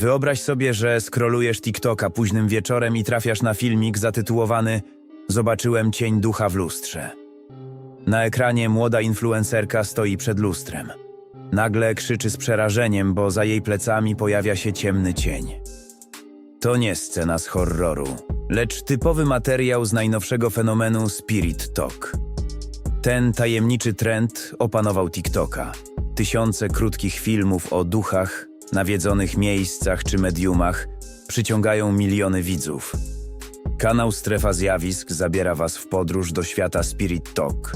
Wyobraź sobie, że skrolujesz TikToka późnym wieczorem i trafiasz na filmik zatytułowany Zobaczyłem cień ducha w lustrze. Na ekranie młoda influencerka stoi przed lustrem. Nagle krzyczy z przerażeniem, bo za jej plecami pojawia się ciemny cień. To nie scena z horroru, lecz typowy materiał z najnowszego fenomenu Spirit Talk. Ten tajemniczy trend opanował TikToka. Tysiące krótkich filmów o duchach, nawiedzonych miejscach czy mediumach przyciągają miliony widzów. Kanał Strefa Zjawisk zabiera Was w podróż do świata Spirit Talk.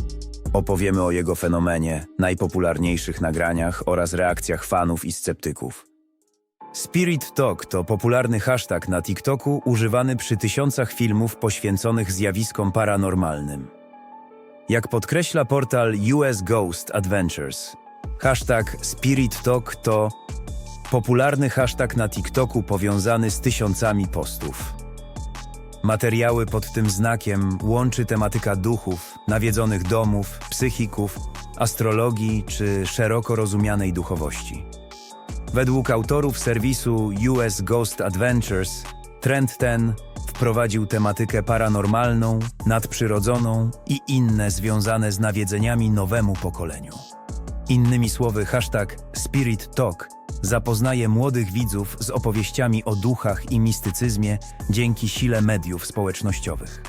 Opowiemy o jego fenomenie, najpopularniejszych nagraniach oraz reakcjach fanów i sceptyków. Spirit Talk to popularny hashtag na TikToku używany przy tysiącach filmów poświęconych zjawiskom paranormalnym. Jak podkreśla portal US Ghost Adventures, hashtag Spirit Talk to popularny hashtag na TikToku powiązany z tysiącami postów. Materiały pod tym znakiem łączy tematyka duchów, nawiedzonych domów, psychików, astrologii czy szeroko rozumianej duchowości. Według autorów serwisu US Ghost Adventures, trend ten wprowadził tematykę paranormalną, nadprzyrodzoną i inne związane z nawiedzeniami nowemu pokoleniu. Innymi słowy, hashtag Spirit Talk zapoznaje młodych widzów z opowieściami o duchach i mistycyzmie dzięki sile mediów społecznościowych.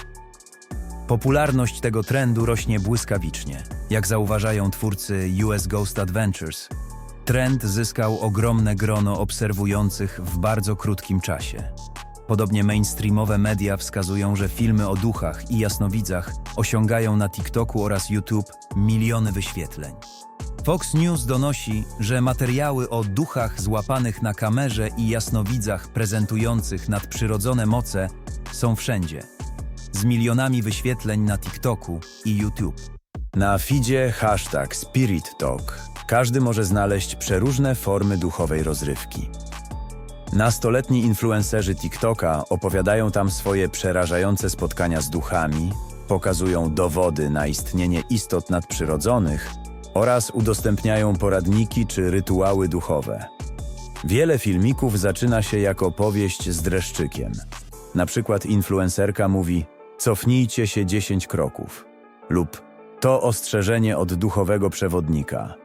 Popularność tego trendu rośnie błyskawicznie. Jak zauważają twórcy US Ghost Adventures, trend zyskał ogromne grono obserwujących w bardzo krótkim czasie. Podobnie mainstreamowe media wskazują, że filmy o duchach i jasnowidzach osiągają na TikToku oraz YouTube miliony wyświetleń. Fox News donosi, że materiały o duchach złapanych na kamerze i jasnowidzach prezentujących nadprzyrodzone moce są wszędzie, z milionami wyświetleń na TikToku i YouTube. Na feedzie hashtag Spirit Talk każdy może znaleźć przeróżne formy duchowej rozrywki. Nastoletni influencerzy TikToka opowiadają tam swoje przerażające spotkania z duchami, pokazują dowody na istnienie istot nadprzyrodzonych oraz udostępniają poradniki czy rytuały duchowe. Wiele filmików zaczyna się jako powieść z dreszczykiem. Na przykład influencerka mówi: Cofnijcie się 10 kroków, lub to ostrzeżenie od duchowego przewodnika.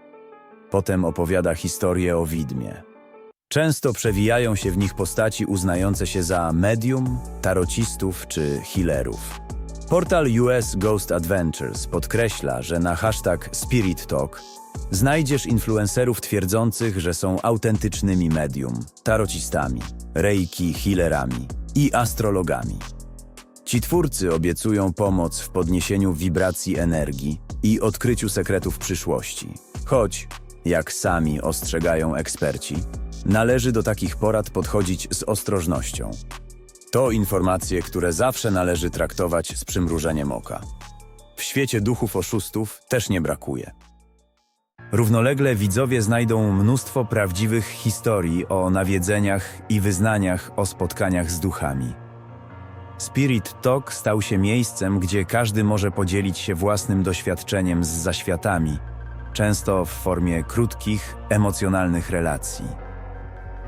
Potem opowiada historię o widmie. Często przewijają się w nich postaci uznające się za medium, tarocistów czy healerów. Portal US Ghost Adventures podkreśla, że na hashtag Spirit Talk znajdziesz influencerów twierdzących, że są autentycznymi medium, tarocistami, reiki, healerami i astrologami. Ci twórcy obiecują pomoc w podniesieniu wibracji energii i odkryciu sekretów przyszłości. Choć, jak sami ostrzegają eksperci, należy do takich porad podchodzić z ostrożnością. To informacje, które zawsze należy traktować z przymrużeniem oka. W świecie duchów oszustów też nie brakuje. Równolegle widzowie znajdą mnóstwo prawdziwych historii o nawiedzeniach i wyznaniach o spotkaniach z duchami. Spirit Talk stał się miejscem, gdzie każdy może podzielić się własnym doświadczeniem z zaświatami, często w formie krótkich, emocjonalnych relacji.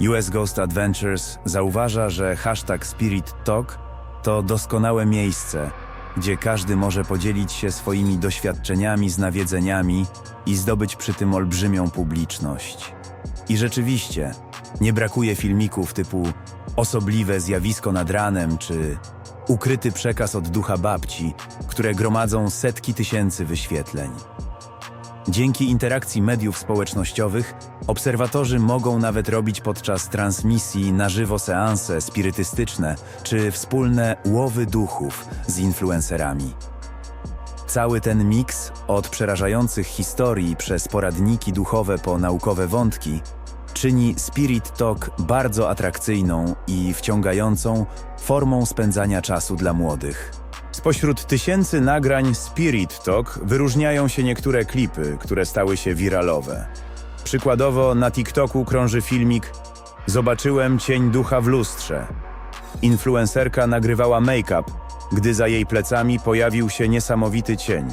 US Ghost Adventures zauważa, że hashtag Spirit Talk to doskonałe miejsce, gdzie każdy może podzielić się swoimi doświadczeniami z nawiedzeniami i zdobyć przy tym olbrzymią publiczność. I rzeczywiście, nie brakuje filmików typu Osobliwe zjawisko nad ranem czy Ukryty przekaz od ducha babci, które gromadzą setki tysięcy wyświetleń. Dzięki interakcji mediów społecznościowych obserwatorzy mogą nawet robić podczas transmisji na żywo seanse spirytystyczne czy wspólne łowy duchów z influencerami. Cały ten miks, od przerażających historii przez poradniki duchowe po naukowe wątki, czyni Spirit Talk bardzo atrakcyjną i wciągającą formą spędzania czasu dla młodych. Spośród tysięcy nagrań Spirit Talk wyróżniają się niektóre klipy, które stały się wiralowe. Przykładowo na TikToku krąży filmik Zobaczyłem cień ducha w lustrze. Influencerka nagrywała make-up, gdy za jej plecami pojawił się niesamowity cień.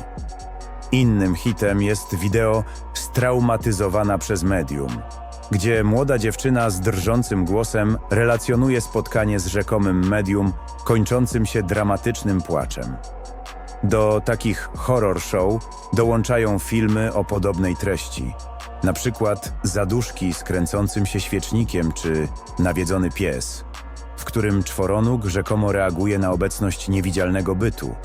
Innym hitem jest wideo Straumatyzowana przez medium. Gdzie młoda dziewczyna z drżącym głosem relacjonuje spotkanie z rzekomym medium kończącym się dramatycznym płaczem. Do takich horror show dołączają filmy o podobnej treści. Na przykład Zaduszki z kręcącym się świecznikiem czy Nawiedzony pies, w którym czworonóg rzekomo reaguje na obecność niewidzialnego bytu,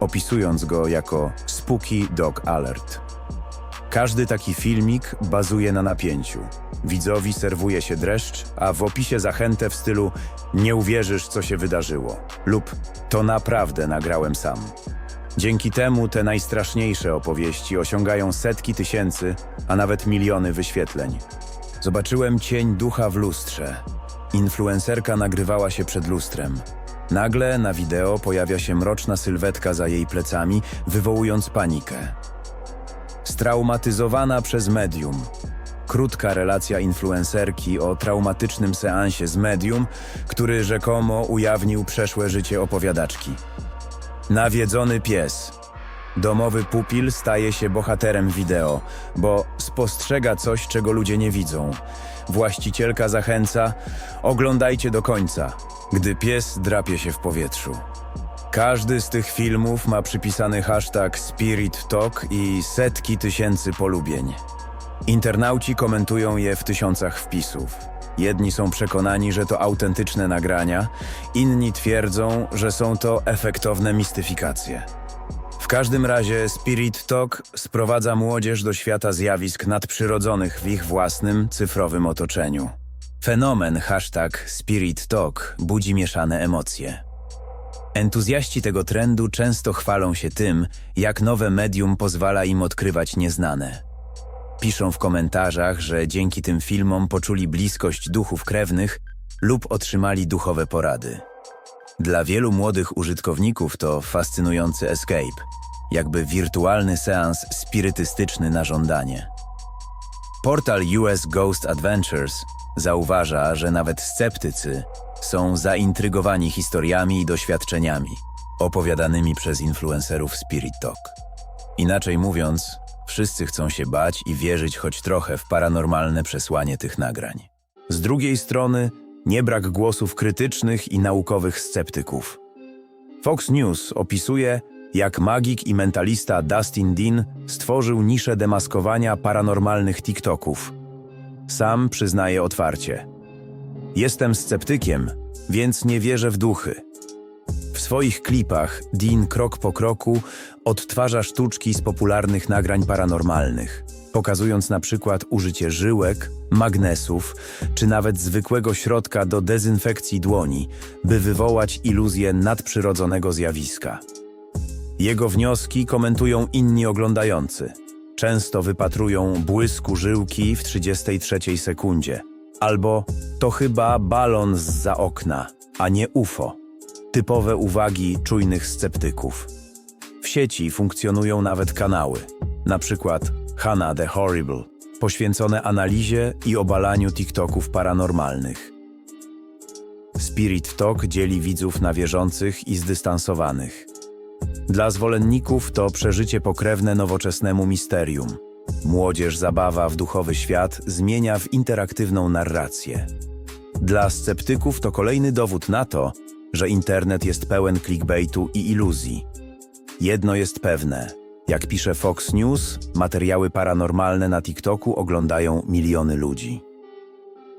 opisując go jako Spooky Dog Alert. Każdy taki filmik bazuje na napięciu. Widzowi serwuje się dreszcz, a w opisie zachętę w stylu nie uwierzysz, co się wydarzyło lub to naprawdę nagrałem sam. Dzięki temu te najstraszniejsze opowieści osiągają setki tysięcy, a nawet miliony wyświetleń. Zobaczyłem cień ducha w lustrze. Influencerka nagrywała się przed lustrem. Nagle na wideo pojawia się mroczna sylwetka za jej plecami, wywołując panikę. Straumatyzowana przez medium. Krótka relacja influencerki o traumatycznym seansie z medium, który rzekomo ujawnił przeszłe życie opowiadaczki. Nawiedzony pies. Domowy pupil staje się bohaterem wideo, bo spostrzega coś, czego ludzie nie widzą. Właścicielka zachęca: oglądajcie do końca, gdy pies drapie się w powietrzu. Każdy z tych filmów ma przypisany hashtag Spirit Talk i setki tysięcy polubień. Internauci komentują je w tysiącach wpisów. Jedni są przekonani, że to autentyczne nagrania, inni twierdzą, że są to efektowne mistyfikacje. W każdym razie Spirit Talk sprowadza młodzież do świata zjawisk nadprzyrodzonych w ich własnym cyfrowym otoczeniu. Fenomen hashtag Spirit Talk budzi mieszane emocje. Entuzjaści tego trendu często chwalą się tym, jak nowe medium pozwala im odkrywać nieznane. Piszą w komentarzach, że dzięki tym filmom poczuli bliskość duchów krewnych lub otrzymali duchowe porady. Dla wielu młodych użytkowników to fascynujący escape, jakby wirtualny seans spirytystyczny na żądanie. Portal US Ghost Adventures zauważa, że nawet sceptycy są zaintrygowani historiami i doświadczeniami opowiadanymi przez influencerów Spirit Talk. Inaczej mówiąc, wszyscy chcą się bać i wierzyć choć trochę w paranormalne przesłanie tych nagrań. Z drugiej strony, nie brak głosów krytycznych i naukowych sceptyków. Fox News opisuje, jak magik i mentalista Dustin Dean stworzył niszę demaskowania paranormalnych TikToków. Sam przyznaje otwarcie. Jestem sceptykiem, więc nie wierzę w duchy. W swoich klipach Dean krok po kroku odtwarza sztuczki z popularnych nagrań paranormalnych, pokazując na przykład użycie żyłek, magnesów czy nawet zwykłego środka do dezynfekcji dłoni, by wywołać iluzję nadprzyrodzonego zjawiska. Jego wnioski komentują inni oglądający. Często wypatrują błysku żyłki w 33 sekundzie. Albo to chyba balon z za okna, a nie UFO. Typowe uwagi czujnych sceptyków. W sieci funkcjonują nawet kanały, na przykład Hannah the Horrible, poświęcone analizie i obalaniu TikToków paranormalnych. Spirit Talk dzieli widzów na wierzących i zdystansowanych. Dla zwolenników to przeżycie pokrewne nowoczesnemu misterium. Młodzież zabawa w duchowy świat zmienia w interaktywną narrację. Dla sceptyków to kolejny dowód na to, że internet jest pełen clickbaitu i iluzji. Jedno jest pewne. Jak pisze Fox News, materiały paranormalne na TikToku oglądają miliony ludzi.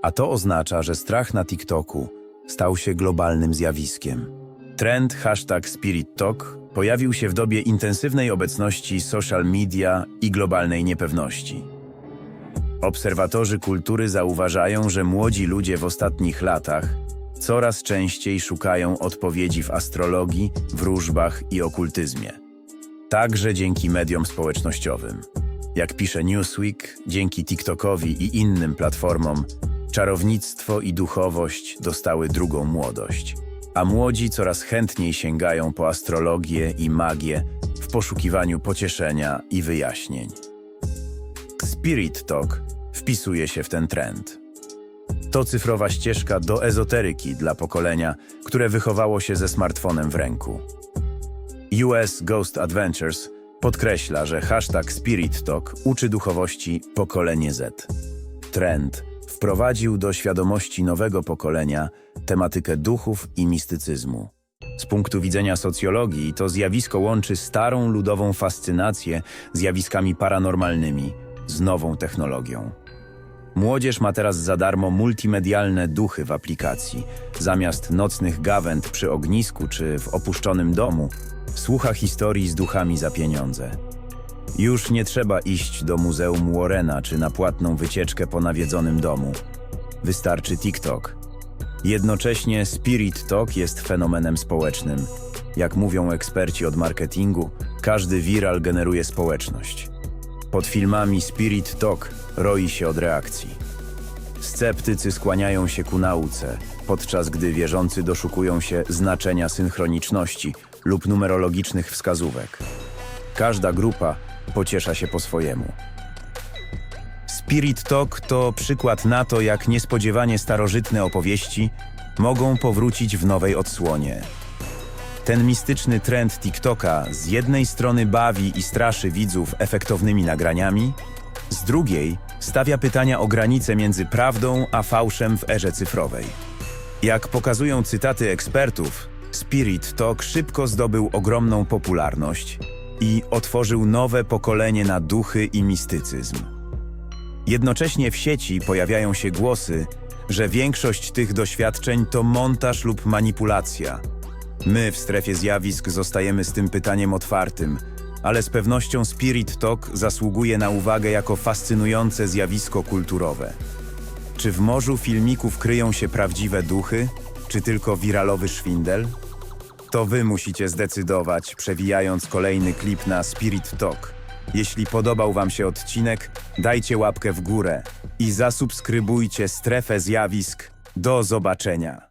A to oznacza, że strach na TikToku stał się globalnym zjawiskiem. Trend hashtag SpiritTalk pojawił się w dobie intensywnej obecności social media i globalnej niepewności. Obserwatorzy kultury zauważają, że młodzi ludzie w ostatnich latach coraz częściej szukają odpowiedzi w astrologii, wróżbach i okultyzmie. Także dzięki mediom społecznościowym. Jak pisze Newsweek, dzięki TikTokowi i innym platformom, czarownictwo i duchowość dostały drugą młodość. A młodzi coraz chętniej sięgają po astrologię i magię w poszukiwaniu pocieszenia i wyjaśnień. Spirit Talk wpisuje się w ten trend. To cyfrowa ścieżka do ezoteryki dla pokolenia, które wychowało się ze smartfonem w ręku. US Ghost Adventures podkreśla, że hashtag Spirit Talk uczy duchowości pokolenie Z. Trend, wprowadził do świadomości nowego pokolenia tematykę duchów i mistycyzmu. Z punktu widzenia socjologii to zjawisko łączy starą ludową fascynację zjawiskami paranormalnymi z nową technologią. Młodzież ma teraz za darmo multimedialne duchy w aplikacji. Zamiast nocnych gawęd przy ognisku czy w opuszczonym domu, słucha historii z duchami za pieniądze. Już nie trzeba iść do Muzeum Warrena czy na płatną wycieczkę po nawiedzonym domu. Wystarczy TikTok. Jednocześnie Spirit Talk jest fenomenem społecznym. Jak mówią eksperci od marketingu, każdy viral generuje społeczność. Pod filmami Spirit Talk roi się od reakcji. Sceptycy skłaniają się ku nauce, podczas gdy wierzący doszukują się znaczenia synchroniczności lub numerologicznych wskazówek. Każda grupa pociesza się po swojemu. Spirit Talk to przykład na to, jak niespodziewanie starożytne opowieści mogą powrócić w nowej odsłonie. Ten mistyczny trend TikToka z jednej strony bawi i straszy widzów efektownymi nagraniami, z drugiej stawia pytania o granice między prawdą a fałszem w erze cyfrowej. Jak pokazują cytaty ekspertów, Spirit Talk szybko zdobył ogromną popularność i otworzył nowe pokolenie na duchy i mistycyzm. Jednocześnie w sieci pojawiają się głosy, że większość tych doświadczeń to montaż lub manipulacja. My w strefie zjawisk zostajemy z tym pytaniem otwartym, ale z pewnością Spirit Talk zasługuje na uwagę jako fascynujące zjawisko kulturowe. Czy w morzu filmików kryją się prawdziwe duchy, czy tylko wiralowy szwindel? To wy musicie zdecydować, przewijając kolejny klip na Spirit Talk. Jeśli podobał wam się odcinek, dajcie łapkę w górę i zasubskrybujcie strefę zjawisk. Do zobaczenia!